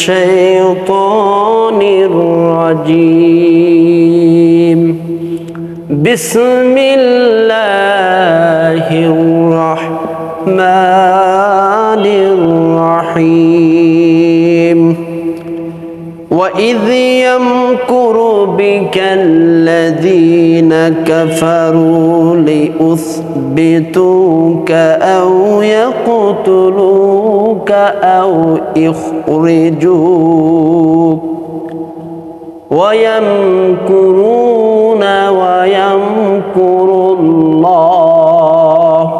الشيطان الرجيم. بسم الله الرحمن الرحيم. وإذ يمكر بك الذين كفروا ليثبتوك أو يقتلوك أو يخرجوك ويمكرون ويمكر الله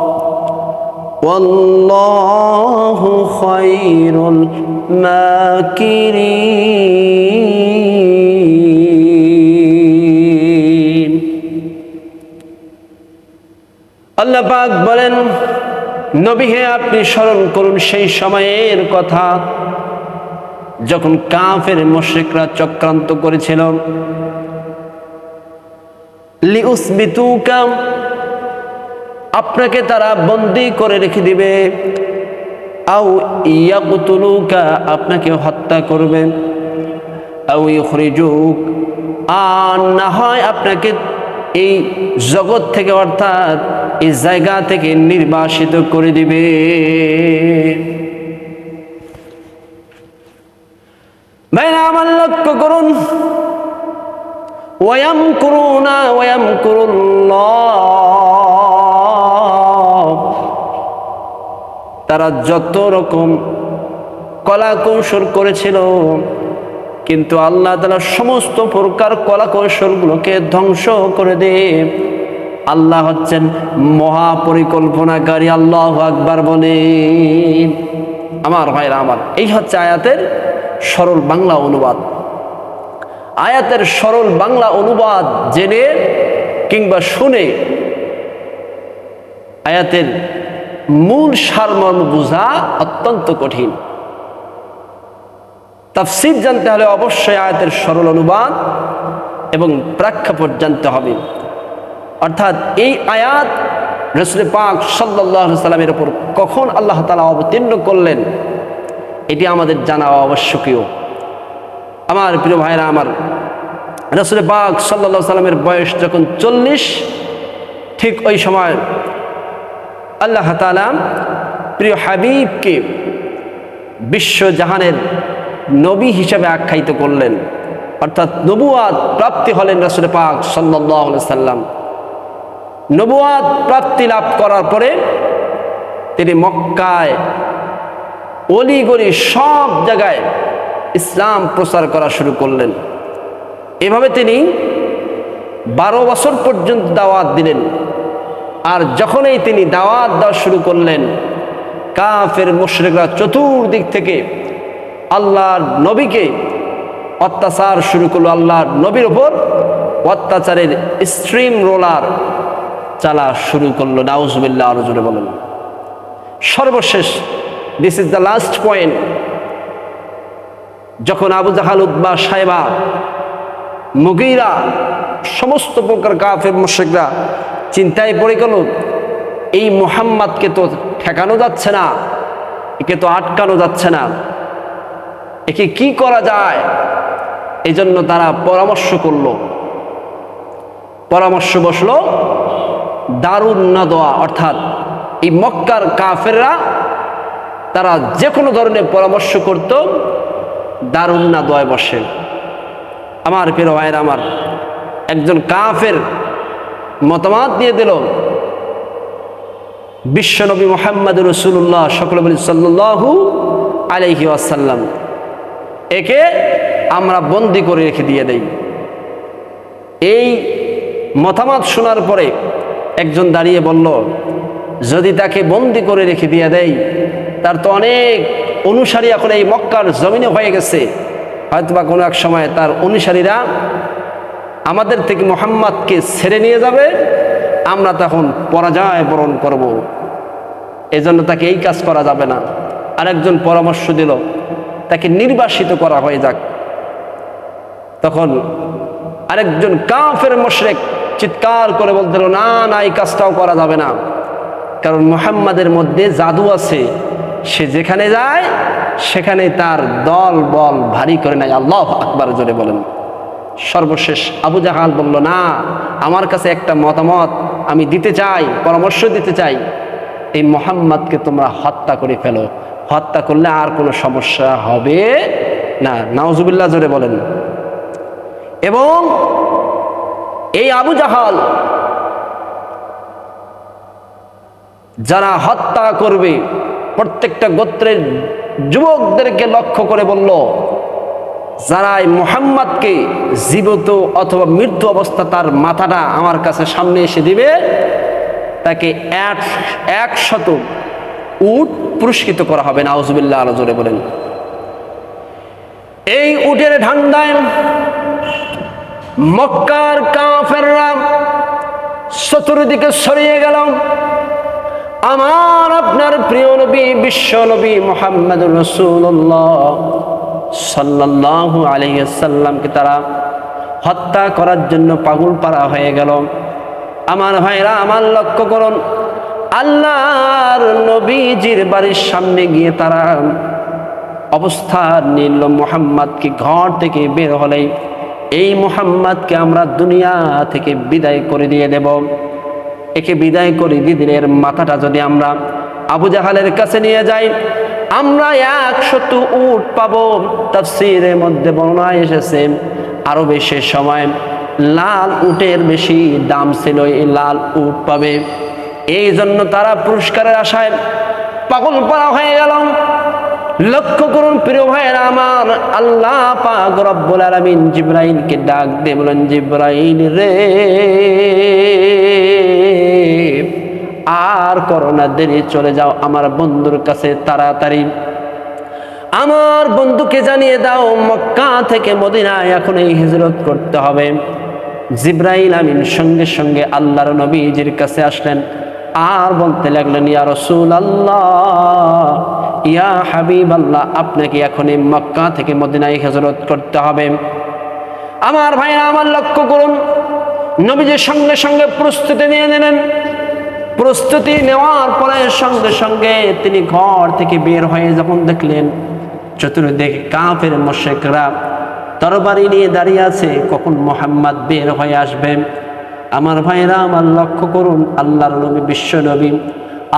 والله خير الماكرين আল্লাহ পাক বলেন নবী হে, আপনি স্মরণ করুন সেই সময়ের কথা যখন কাফের মুশরিকরা চক্রান্ত করেছিল। আপনাকে তারা বন্দি করে রেখে দিবে। আও ইয়াকুতুলুকা, আপনাকে হত্যা করবে। আও ইখরিজুক, আর না হয় আপনাকে এই জগৎ থেকে অর্থাৎ এই জায়গা থেকে নির্বাসিত করে দিবে। ভাইরা, আমার লক্ষ্য করুন। ওয়াম করুনা ওয়াম করুন তারা যত রকম কলা কৌশল করেছিল, কিন্তু আল্লাহ তালা সমস্ত প্রকার কলা কৌশলগুলোকে ধ্বংস করে দে। আল্লাহ হচ্ছেন মহাপরিকল্পনাকারী, আল্লাহ আকবার বলে। আমার ভাইরা, আমার। এই হচ্ছে আয়াতের সরল বাংলা অনুবাদ। আয়াতের সরল বাংলা অনুবাদ জেনে কিংবা শুনে আয়াতের মূল সারমর্ম বোঝা অত্যন্ত কঠিন। তাফসির জানতে হলে অবশ্যই আয়াতের সরল অনুবাদ এবং প্রেক্ষাপট জানতে হবে। অর্থাৎ এই আয়াত রসুল পাক সাল্লাহ সাল্লামের ওপর কখন আল্লাহ তালা অবতীর্ণ করলেন, এটি আমাদের জানা আবশ্যকীয় আমার প্রিয় ভাইরা আমার রসুল পাক সাল্লা সাল্লামের বয়স যখন চল্লিশ, ঠিক ওই সময় আল্লাহ তালা প্রিয় হাবিবকে বিশ্বজাহানের নবী হিসাবে আখ্যায়িত করলেন। অর্থাৎ নবুয়াদ প্রাপ্তি হলেন রসুল পাক সাল্লাহ সাল্লাম। নবুয়াদ প্রাপ্তি লাভ করার পরে তিনি মক্কায় অলিগলি সব জায়গায় ইসলাম প্রচার করা শুরু করলেন। এভাবে তিনি বারো বছর পর্যন্ত দাওয়াত দিলেন। আর যখনই তিনি দাওয়াত দেওয়া শুরু করলেন, কাফের মুশরিকরা চতুর্দিক থেকে আল্লাহর নবীকে অত্যাচার শুরু করল। আল্লাহর নবীর ওপর অত্যাচারের স্ট্রিম রোলার চালা শুরু করল নাউজবিল্লা আরও জুড়ে বলেন। সর্বশেষ this is the last point যখন আবু জাহাল উদ্বা সাহেবা মুগিরা, সমস্ত প্রকার কাফের মুশরিকরা চিন্তায় পড়ে গেল, এই মোহাম্মদকে তো ঠেকানো যাচ্ছে না, একে তো আটকানো যাচ্ছে না। একে কি করা যায়? এই জন্য তারা পরামর্শ করল। পরামর্শ বসল দারুণ না দোয়া অর্থাৎ এই মক্কার কাফেররা তারা যে কোনো ধরনের পরামর্শ করত, দারুণ না দোয়ায় বসে আমার প্রিয় ভাইয়ের, আমার একজন কাফের মতামত দিয়ে দিল, বিশ্বনবী মোহাম্মদ রসুল্লাহ সকল বলি সাল্লু আলহি আসাল্লাম একে আমরা বন্দি করে রেখে দিয়ে দেই। এই মতামত শোনার পরে একজন দাঁড়িয়ে বলল, যদি তাকে বন্দি করে রেখে দিয়ে দেয় তার তো অনেক অনুসারী এখন এই মক্কার জমিনে হয়ে গেছে। হয়তোবা কোনো এক সময় তার অনুসারীরা আমাদের থেকে মোহাম্মদকে ছেড়ে নিয়ে যাবে, আমরা তখন পরাজয় বরণ করব। এজন্য তাকে এই কাজ করা যাবে না। আরেকজন পরামর্শ দিল, তাকে নির্বাসিত করা হয়ে যাক। তখন আরেকজন কাফের মশরেক চিৎকার করে বলতে না না, এই কাজটাও করা যাবে না। কারণ মোহাম্মদের মধ্যে জাদু আছে। সে যেখানে যায়, সেখানে তার দল, বল ভারী করে নেয়। আল্লাহ আকবার জোরে বলেন। সর্বশেষ আবু জাহাল বলল, না, আমার কাছে একটা মতামত, আমি দিতে চাই, পরামর্শ দিতে চাই। এই মোহাম্মদকে তোমরা হত্যা করে ফেলো। হত্যা করলে আর কোনো সমস্যা হবে না। নাওজুবিল্লাহ জোরে বলেন। এবং এই আবু জাহাল যারা হত্যা করবে, প্রত্যেকটা গোত্রের যুবকদেরকে লক্ষ্য করে বলল, যারা এই মোহাম্মদকে জীবিত অথবা মৃত্যু অবস্থা তার মাথাটা আমার কাছে সামনে এসে দিবে, তাকে এক, একশত উট পুরস্কৃত করা হবে। নাউজুবিল্লাহ আলো জোরে বলেন। এই উটের ঠান্ডায় মক্কার কাফেররা চতুর্দিকে সরিয়ে গেল। আমার আপনার প্রিয় নবী, বিশ্ব নবী মোহাম্মদ রসুল্লাহ সাল্লাহ আলহিসাল্লামকে তারা হত্যা করার জন্য পাগল পাড়া হয়ে গেল। আমার ভাইরা, আমার লক্ষ্য করুন, আল্লাহর নবীজির বাড়ির সামনে গিয়ে তারা অবস্থান নিল। মোহাম্মদকে ঘর থেকে বের হলেই এই মোহাম্মদকে আমরা দুনিয়া থেকে বিদায় করে দিয়ে দেব। একে বিদায় করে এর মাথাটা যদি আমরা আবু জাহালের কাছে নিয়ে যাই, আমরা একশত উট পাবো। তাফসিরের মধ্যে বর্ণনা এসেছে আরও বেশি সময় লাল উটের বেশি দাম ছিল, এই লাল উট পাবে। এই জন্য তারা পুরস্কারের আশায় পাগল পাড়া হয়ে গেল। লক্ষ্য করুন প্রিয় ভাইয়েরা আমার আল্লাহ পাক রব্বুল আলামিন জিব্রাইলকে ডাক দিয়ে বলেন, জিব্রাইল রে, আর করোনা দেরি, চলে যাও আমার বন্ধুর কাছে তাড়াতাড়ি। আমার বন্ধুকে জানিয়ে দাও, মক্কা থেকে মদিনায় এখন এই হিজরত করতে হবে। জিব্রাইল আমিন সঙ্গে সঙ্গে আল্লাহর নবীজির কাছে আসলেন। আর বলতে লাগলেন, ইয়া রসুল আল্লাহ ইয়া হাবিব আল্লাহ আপনাকে এখনই মক্কা থেকে মদিনায় হিজরত করতে হবে। আমার ভাইরা, আমার লক্ষ্য করুন। নবীজির সঙ্গে সঙ্গে প্রস্তুতি নিয়ে নিলেন প্রস্তুতি নেওয়ার পরে সঙ্গে সঙ্গে তিনি ঘর থেকে বের হয়ে যখন দেখলেন, চতুর্দিকে কাফের মোশেকরা তরবারি নিয়ে দাঁড়িয়ে আছে, কখন মোহাম্মদ বের হয়ে আসবে? আমার ভাইরা, আমার লক্ষ্য করুন, আল্লাহর নবী, বিশ্ব নবী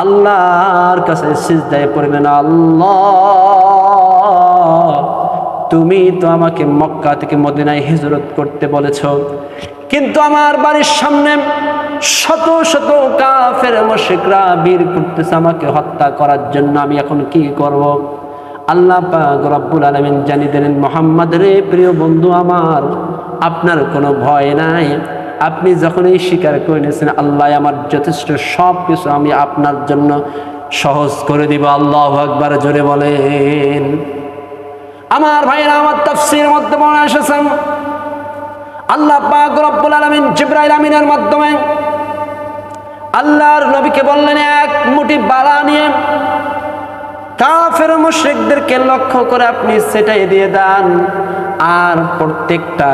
আল্লাহর কাছে সিজদায় পড়বেন আল্লাহ, তুমি তো আমাকে মক্কা থেকে মদিনায় হিজরত করতে বলেছ। কিন্তু আমার বাড়ির সামনে শত শত কাফের মুশরিকরা বীর করতেছে আমাকে হত্যা করার জন্য। আমি এখন কি করব? আল্লাহ রব্বুল আলামিন জানিয়ে দিলেন, মোহাম্মদ রে প্রিয় বন্ধু আমার, আপনার কোনো ভয় নাই। আপনি যখন এই স্বীকার করে নিয়েছেন, আল্লাহ আমার যথেষ্ট সব কিছু আমি আপনার জন্য সহজ করে দিব। আল্লাহ একবার জোরে বলেন। আমার ভাইরা আমার তাফসির মধ্যে মনে এসেছেন, আল্লাহ রব্বুল আলামিন জিব্রাইল আমিনের মাধ্যমে আল্লাহর নবীকে বললেন, এক মুঠি বালা নিয়ে কাফের মুশরিকদেরকে লক্ষ্য করে আপনি সেটাই দিয়ে দেন। আর প্রত্যেকটা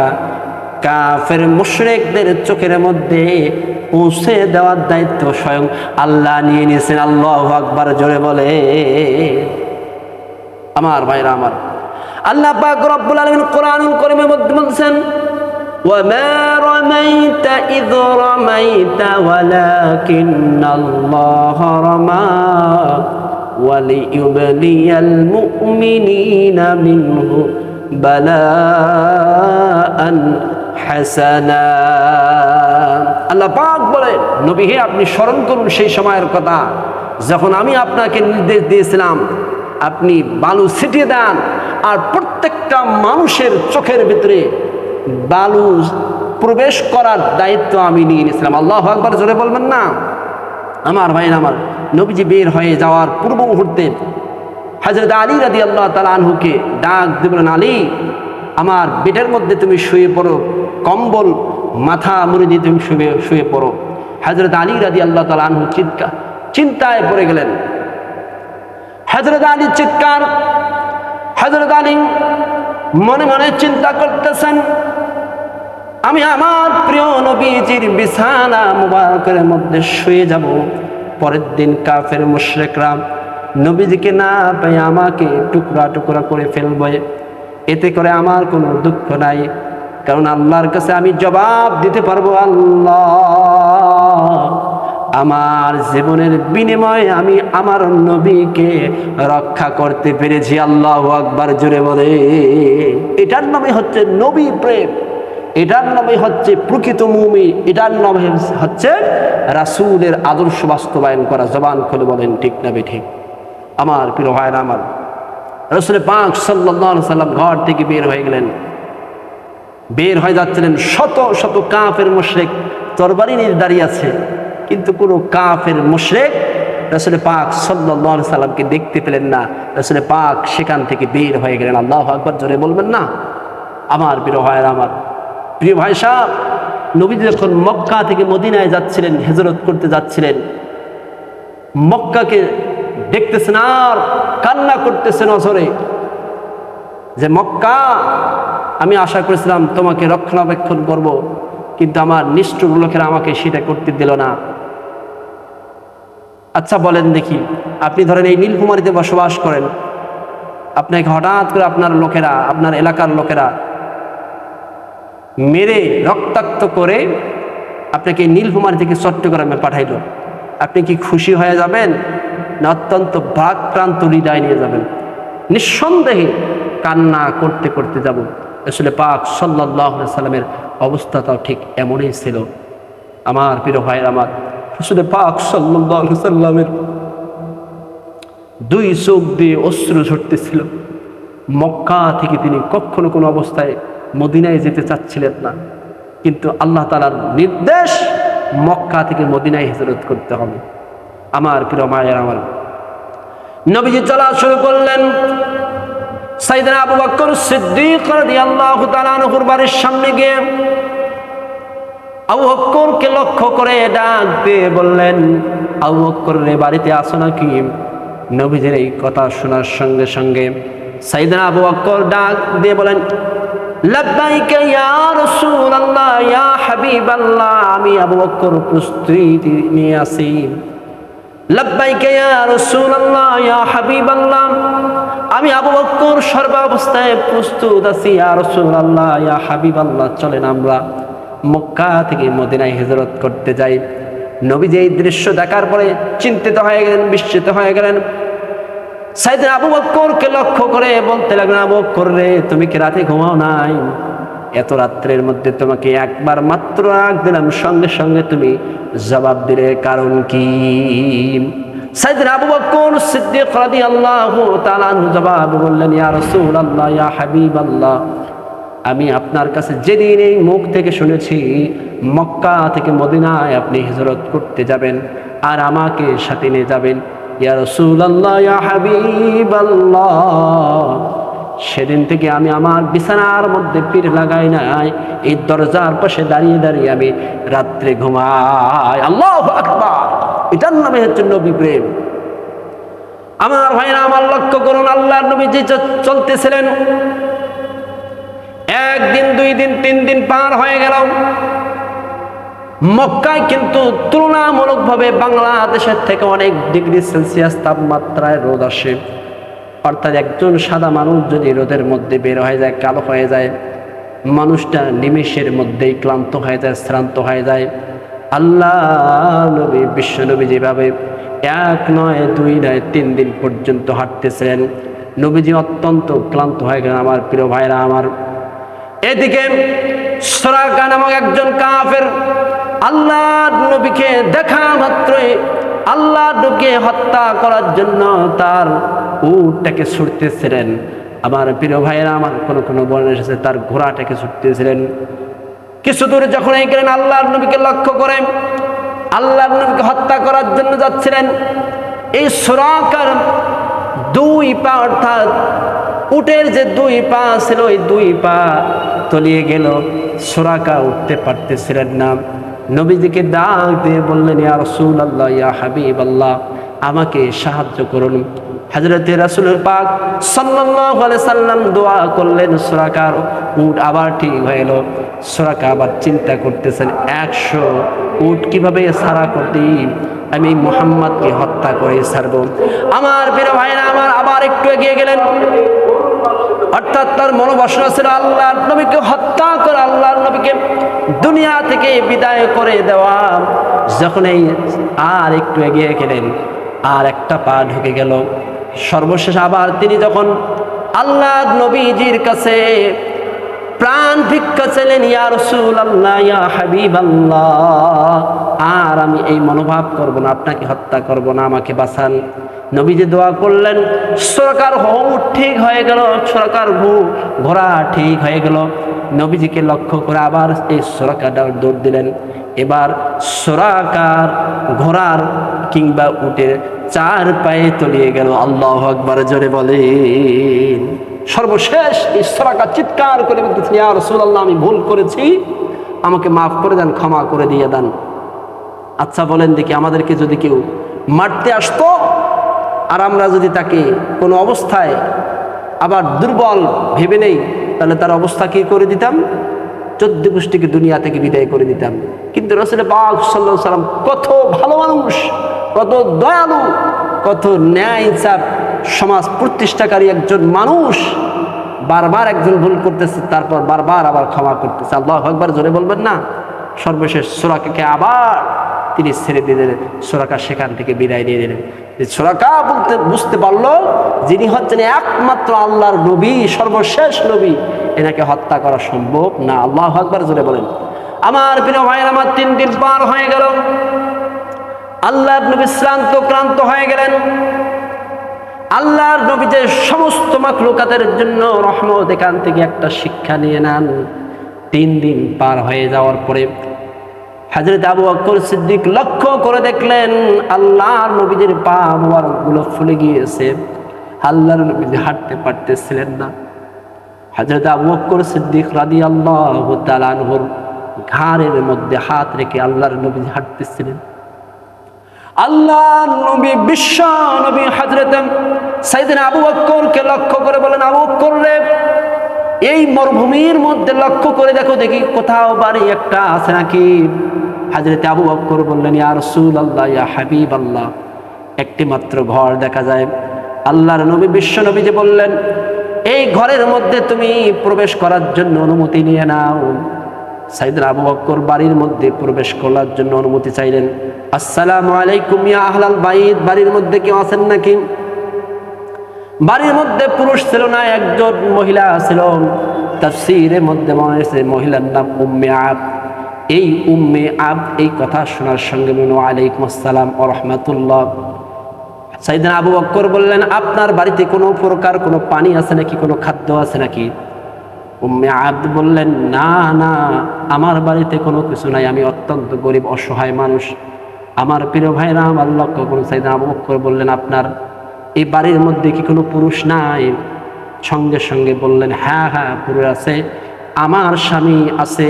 কাফের মুশরিকদের চোখের মধ্যে পৌঁছে দেওয়ার দায়িত্ব স্বয়ং আল্লাহ নিয়ে নিয়েছেন আল্লাহ আকবার জোরে বলে আমার ভাইরা আমার আল্লাহ পাক রব্বুল আলামিন কোরআনুল কারীমের মধ্যে বলছেন وما رميت إذ رميت ولكن الله رمى وليبلي المؤمنين منه بلاء আল্লাহ পাক বলেন নবী হে, আপনি স্মরণ করুন সেই সময়ের কথা। যখন আমি আপনাকে নির্দেশ দিয়েছিলাম, আপনি বালু ছিটিয়ে দেন আর প্রত্যেকটা মানুষের চোখের ভিতরে বালু প্রবেশ করার দায়িত্ব আমি নিয়ে নিয়েছিলাম। আল্লাহ একবার জোরে বলবেন না। আমার ভাইন আমার নবীজি বের হয়ে যাওয়ার পূর্ব মুহূর্তে হাজরত আলী রাদি আল্লাহ তালা আনহুকে ডাক দেবেন আলী আমার বেটের মধ্যে তুমি শুয়ে পড়ো, কম্বল, মাথা মুড়ি দিয়ে তুমি শুয়ে শুয়ে পড়ো। হাজরত আলী রাদি আল্লাহ তালা আনহু চিৎকার, চিন্তায় পড়ে গেলেন। হজরত আলীর চিৎকার হজরত আলী মনে মনে চিন্তা করতেছেন, আমি আমার প্রিয় নবীজির বিছানা মুবারকের মধ্যে শুয়ে যাব, পরের দিন কাফের মুশরিকরা নবীজিকে না পাই আমাকে টুকরা টুকরা করে ফেলবে। এতে করে আমার কোনো দুঃখ নাই। কারণ আল্লাহর কাছে আমি জবাব দিতে পারব, আল্লাহ। আমার জীবনের বিনিময়ে আমি আমার নবীকে রক্ষা করতে পেরেছি, আল্লাহ আকবার জুড়ে বলে। এটার নামে হচ্ছে নবী প্রেম। এটার নামে হচ্ছে প্রকৃত মুমি এটার নামে হচ্ছে রাসূলের আদর্শ বাস্তবায়ন করা। জবান খুলে বলেন, ঠিক না ঠিক? আমার প্রিয় ভাইরা আমার রসুলের পাক সাল্লাহ সাল্লাম ঘর থেকে বের হয়ে গেলেন। বের হয়ে যাচ্ছিলেন শত শত কাফের মুশরেক। তরবারি নিয়ে দাঁড়িয়ে আছে। কিন্তু কোনো কাফের মুশরেক রসুলের পাক সাল্লাহ সাল্লামকে দেখতে পেলেন না। রসুলের পাক সেখান থেকে বের হয়ে গেলেন। আল্লাহ আকবর, জোরে বলবেন না? আমার প্রিয় ভাইয়ের আমার। প্রিয় ভাই সাহ নবীজি যখন মক্কা থেকে মদিনায় যাচ্ছিলেন, হেজরত করতে যাচ্ছিলেন, মক্কাকে দেখতেছেন আর কান্না করতেছেন অসরে যে মক্কা, আমি আশা করেছিলাম তোমাকে রক্ষণাবেক্ষণ করব, কিন্তু আমার নিষ্ঠুর লোকেরা আমাকে সেটা করতে দিল না। আচ্ছা বলেন দেখি, আপনি ধরেন এই নীলকুমারীতে বসবাস করেন। আপনাকে হঠাৎ করে আপনার লোকেরা, আপনার এলাকার লোকেরা মেরে রক্তাক্ত করে আপনাকে নীলকুমারী থেকে চট্টগ্রামে পাঠাইল। আপনি কি খুশি হয়ে যাবেন? না অত্যন্ত ভাগক্রান্ত হৃদয় নিয়ে যাবেন। নিঃসন্দেহে কান্না করতে করতে যাব। আসলে পাক সাল্লাহ সাল্লামের অবস্থাটাও ঠিক এমনই ছিল। আমার প্রিয় ভাইয়ের আমার আসলে পাক সাল্লাহ সাল্লামের দুই চোখ দিয়ে অশ্রু ঝরতেছিল। মক্কা থেকে তিনি কখনো কোনো অবস্থায় মদিনায় যেতে চাচ্ছিলেন না। কিন্তু আল্লাহ তালার নির্দেশ মক্কা থেকে মদিনায় হিজরত করতে হবে। আমার প্রিয় মায়ের আমার নবীজি চলা শুরু করলেন। সাইদিন আবু বকর সিদ্দিক রাদিয়াল্লাহু তাআলা আনহুর বাড়ির সামনে গিয়ে আবু বকরকে লক্ষ্য করে ডাক দিয়ে বললেন, আবু বকর রে, বাড়িতে আসো নাকি? নবীজির এই কথা শোনার সঙ্গে সঙ্গে সাইদিন আবু বকর ডাক দিয়ে বলেন, লব্বাইক ইয়া রাসূলুল্লাহ, ইয়া হাবিবাল্লাহ, আমি আবু বকর প্রস্তুতি নিয়ে আসি আমি আবু বকর সর্বাবস্থায় প্রস্তুত আছি রাসূলুল্লাহ, ইয়া হাবিবাল্লাহ, চলেন আমরা মক্কা থেকে মদিনায় হিজরত করতে যাই। নবী যে এই দৃশ্য দেখার পরে চিন্তিত হয়ে গেলেন, বিস্মিত হয়ে গেলেন। সাইদিন আবু বক্করকে লক্ষ্য করে বলতে লাগলেন, আবু বক্কর রে, তুমি কি রাতে ঘুমাও নাই? এত রাত্রের মধ্যে তোমাকে একবার মাত্র রাগ দিলাম, সঙ্গে সঙ্গে তুমি জবাব দিলে কারণ কি? আনহু জবাব বললেন রাসূলুল্লাহ, ইয়া হাবিবাল্লাহ, আমি আপনার কাছে যেদিন এই মুখ থেকে শুনেছি, মক্কা থেকে মদিনায় আপনি হিজরত করতে যাবেন আর আমাকে সাথে নিয়ে যাবেন। ইয়া রাসূলুল্লাহ, ইয়া হাবিবাল্লাহ সেদিন থেকে আমি আমার বিছানার মধ্যে পীর লাগাই নাই। এই দরজার পাশে দাঁড়িয়ে দাঁড়িয়ে আমি রাত্রে ঘুমাই। আল্লাহ আকবার। এটার নামে হচ্ছে নবী প্রেম। আমার ভাইরা, আমার লক্ষ্য করুন আল্লাহ নবী যে চলতেছিলেন, একদিন, দুই দিন, তিন দিন পার হয়ে গেল। মক্কায় কিন্তু তুলনামূলকভাবে বাংলাদেশের থেকে অনেক ডিগ্রি সেলসিয়াস তাপমাত্রায় রোদ আসে। অর্থাৎ একজন সাদা মানুষ যদি রোদের মধ্যে বের হয়ে যায়, কালো হয়ে যায়, মানুষটা নিমেষের মধ্যেই ক্লান্ত হয়ে যায়, শ্রান্ত হয়ে যায়। আল্লাহ নবী, বিশ্ব নবী যেভাবে এক নয়, দুই নয়, তিন দিন পর্যন্ত হাঁটতেছিলেন নবীজি অত্যন্ত ক্লান্ত হয়ে গেলেন। আমার প্রিয় ভাইরা, আমার এদিকে সরাকা নামক একজন কাফের আল্লাহ নবীকে দেখা মাত্রই আল্লাহ নবীকে হত্যা করার জন্য তার উটটাকে ছুটতেছিলেন। আমার প্রিয় ভাইয়েরা, আমার কোনো কোনো বর্ণনা এসেছে, তার ঘোড়াটাকে ছুটতেছিলেন। কিছু দূরে যখন এই গেলেন, আল্লাহর নবীকে লক্ষ্য করে আল্লাহর নবীকে হত্যা করার জন্য যাচ্ছিলেন। এই সুরাকার দুই পা, অর্থাৎ উটের যে দুই পা ছিল, ওই দুই পা তলিয়ে গেল। সোরাকা উঠতে পারতেছিলেন না। নবীজিকে ডাক দিয়ে বললেন, ইয়া রসুল আল্লাহ ইয়া হাবিব আল্লাহ আমাকে সাহায্য করুন। হাজরতে রাসুলের পাক সাল্লাল্লাহু সাল্লাম দোয়া করলেন সুরাকার উট আবার ঠিক হয়ে এলো। সুরাকা আবার চিন্তা করতেছেন, একশো উট কীভাবে সারা করতে? আমি মোহাম্মদকে হত্যা করে ছাড়ব। আমার প্রিয় ভাইরা, আমার আবার একটু এগিয়ে গেলেন। অর্থাৎ তার মনোবাসনা ছিল আল্লাহর নবীকে হত্যা করে, আল্লাহর নবীকে দুনিয়া থেকে বিদায় করে দেওয়া। যখন এই আর একটু এগিয়ে গেলেন, আর একটা পা ঢুকে গেল। সর্বশেষ আবার তিনি যখন আল্লাহ নবীজির কাছে প্রাণ ভিক্ষা চাইলেন, ইয়া রসুল আল্লাহ ইয়া হাবিব আল্লাহ আর আমি এই মনোভাব করব না, আপনাকে হত্যা করব না, আমাকে বাঁচান। নবীজি দোয়া করলেন, সরকার হৌ ঠিক হয়ে গেল, সরকার ভু ঘোড়া ঠিক হয়ে গেল। নবীজিকে লক্ষ্য করে আবার এই সরকারটা দৌড় দিলেন। এবার সরাকার ঘোড়ার কিংবা উটের চার পায়ে তলিয়ে গেল। আল্লাহ আকবার জোরে বলেন। সর্বশেষ এই সরাকা চিৎকার করে বলতেছেন ইয়া রাসূলুল্লাহ, আমি ভুল করেছি। আমাকে মাফ করে দেন, ক্ষমা করে দিয়ে দেন। আচ্ছা বলেন দেখি আমাদেরকে যদি কেউ মারতে আসতো আর আমরা যদি তাকে কোনো অবস্থায় আবার দুর্বল ভেবে নেই, তাহলে তার অবস্থা কী করে দিতাম? চোদ্দ গোষ্ঠীকে দুনিয়া থেকে বিদায় করে দিতাম। কিন্তু রসুল পাক সাল্লাহ সাল্লাম কত ভালো মানুষ। কত দয়ালু, কত ন্যায় ইনসাফ সমাজ প্রতিষ্ঠাকারী একজন মানুষ। বারবার একজন ভুল করতেছে, তারপর বারবার আবার ক্ষমা করতেছে। আল্লাহ একবার জোরে বলবেন না? সর্বশেষ সোরাকাকে আবার তিনি ছেড়ে দিয়ে দিলেন। সোরাকা সেখান থেকে বিদায় নিয়ে দিলেন সোরাকা বলতে, বুঝতে পারল যিনি হচ্ছেন একমাত্র আল্লাহর নবী, সর্বশেষ নবী, এনাকে হত্যা করা সম্ভব না। আল্লাহ একবার জোরে বলেন। আমার প্রিয় ভাইয়ের, আমার তিন দিন পার হয়ে গেল। আল্লাহ নবী শ্রান্ত ক্রান্ত হয়ে গেলেন। আল্লাহর নবী যে সমস্ত মাকলুকাতের জন্য রহমত এখান থেকে একটা শিক্ষা নিয়ে নেন। তিন দিন পার হয়ে যাওয়ার পরে হাজরত আবু বকর সিদ্দিক লক্ষ্য করে দেখলেন আল্লাহর নবীদের পা মুবারকগুলো ফুলে গিয়েছে। আল্লাহর নবীজি হাঁটতে পারতেছিলেন না। হাজরত আবু বকর সিদ্দিক রাদি আল্লাহ ঘাড়ের মধ্যে হাত রেখে আল্লাহর নবীজি হাঁটতেছিলেন। আল্লাহ নবী, বিশ্ব নবী হজরত সাইদিন আবু বক্করকে লক্ষ্য করে বলেন, আবু বক্কর রে, এই মরুভূমির মধ্যে লক্ষ্য করে দেখো দেখি কোথাও বাড়ি একটা আছে নাকি? হাজরতে আবু বক্কর বললেন, ইয়া রসুল আল্লাহ ইয়া হাবিব আল্লাহ একটি মাত্র ঘর দেখা যায়। আল্লাহর নবী, বিশ্ব নবী যে বললেন, এই ঘরের মধ্যে তুমি প্রবেশ করার জন্য অনুমতি নিয়ে নাও। সাইদিন আবু বক্কর বাড়ির মধ্যে প্রবেশ করার জন্য অনুমতি চাইলেন। আসসালামু আলাইকুম ইয়া আহলাল বাইত, বাড়ির মধ্যে কেউ আছেন নাকি? বাড়ির মধ্যে পুরুষ ছিল না, একজন মহিলা ছিল। তাফসীরের মধ্যে মনে হয়েছে, মহিলার নাম উম্মে আব। এই উম্মে আব এই কথা শোনার সঙ্গে মনে আলাইকুম আসসালাম ও রহমাতুল্লাহ। সাইদিন আবু বক্কর বললেন, আপনার বাড়িতে কোনো প্রকার কোনো পানি আছে নাকি? কোনো খাদ্য আছে নাকি? উম্মে আব্দ বললেন, না না, আমার বাড়িতে কোনো কিছু নাই। আমি অত্যন্ত গরিব, অসহায় মানুষ। আমার প্রিয় ভাইরা, আমার লক্ষ্য করুন, সাইদিন আবু বললেন, আপনার এই বাড়ির মধ্যে কি কোনো পুরুষ নাই? সঙ্গে সঙ্গে বললেন হ্যাঁ হ্যাঁ পুরুষ আছে। আমার স্বামী আছে।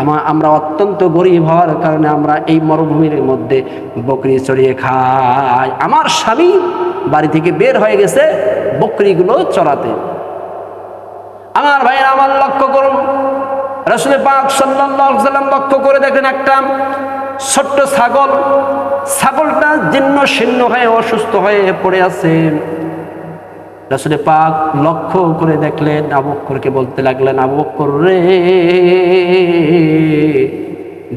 আমা, আমরা অত্যন্ত গরিব হওয়ার কারণে আমরা এই মরুভূমির মধ্যে বকরি চড়িয়ে খাই। আমার স্বামী বাড়ি থেকে বের হয়ে গেছে বকরিগুলো চড়াতে। আমার ভাইয়ের আমার লক্ষ্য করুন রসুল পাক সাল্লাম লক্ষ্য করে দেখেন একটা ছোট্ট ছাগল। ছাগলটা জীর্ণ শীর্ণ হয়ে অসুস্থ হয়ে পড়ে আছে। রসুল পাক লক্ষ্য করে দেখলেন আবক্করকে বলতে লাগলেন আবক্কর রে,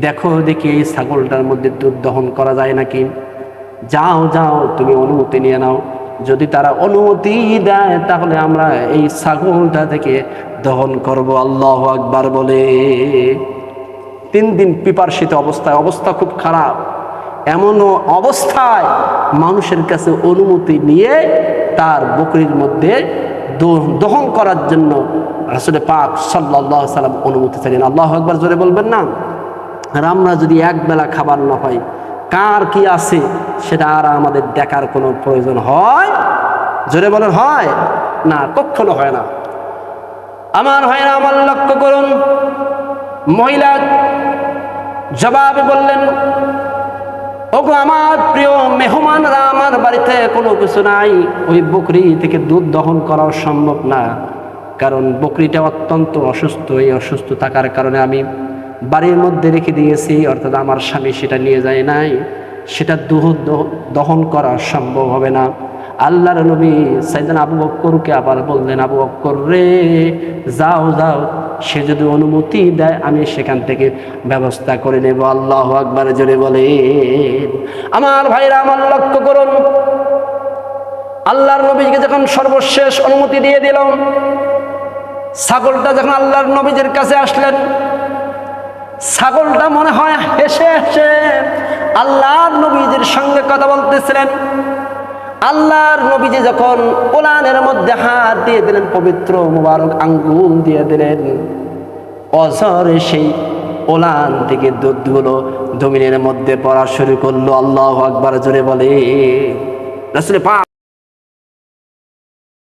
দেখো দেখি এই ছাগলটার মধ্যে দুধ দহন করা যায় নাকি? যাও যাও, তুমি অনুমতি নিয়ে নাও। যদি তারা অনুমতি দেয়, তাহলে আমরা এই ছাগলটা থেকে দহন করব। আল্লাহ আকবার বলে। তিন দিন পিপার্সিত অবস্থায়, অবস্থা খুব খারাপ। এমন অবস্থায় মানুষের কাছে অনুমতি নিয়ে তার বকরির মধ্যে দহন করার জন্য আসলে পাক সাল্লাহ সাল্লাম অনুমতি চাইলেন। আল্লাহ একবার জোরে বলবেন না? আর আমরা যদি একবেলা খাবার না হয় কার কি আছে সেটা আর আমাদের দেখার কোনো প্রয়োজন হয়? জোরে বলেন, হয়? না, কখনো হয় না। আমার হয় না আমার লক্ষ্য করুন, মহিলা জবাবে বললেন, ওগো আমার প্রিয় মেহমানরা, আমার বাড়িতে কোনো কিছু নাই। ওই বকরি থেকে দুধ দহন করাও সম্ভব না। কারণ বকরিটা অত্যন্ত অসুস্থ। এই অসুস্থ থাকার কারণে আমি বাড়ির মধ্যে রেখে দিয়েছি। অর্থাৎ আমার স্বামী সেটা নিয়ে যায় নাই। সেটা দহ- দহন করা সম্ভব হবে না। আল্লাহর নবী সাইদান আবু বক্করকে আবার বললেন, আবু বক্কর রে, যাও যাও। সে যদি অনুমতি দেয়, আমি সেখান থেকে ব্যবস্থা করে নেব। আল্লাহ আকবার জোরে বলে আমার ভাইরা, আমার লক্ষ্য করুন। আল্লাহর নবীকে যখন সর্বশেষ অনুমতি দিয়ে দিল ছাগলটা যখন আল্লাহর নবীদের কাছে আসলেন, ছাগলটা মনে হয় হেসে হেসে আল্লাহর নবীজির সঙ্গে কথা বলতেছিলেন। আল্লাহর নবীজি যখন কোরআনের মধ্যে হাত দিয়ে দিলেন, পবিত্র মুবারক আঙ্গুল দিয়ে দিলেন, অজরে সেই ওলান থেকে দুধগুলো জমিনের মধ্যে পড়া শুরু করল। আল্লাহ আকবার জোরে বলে রাসুল পাক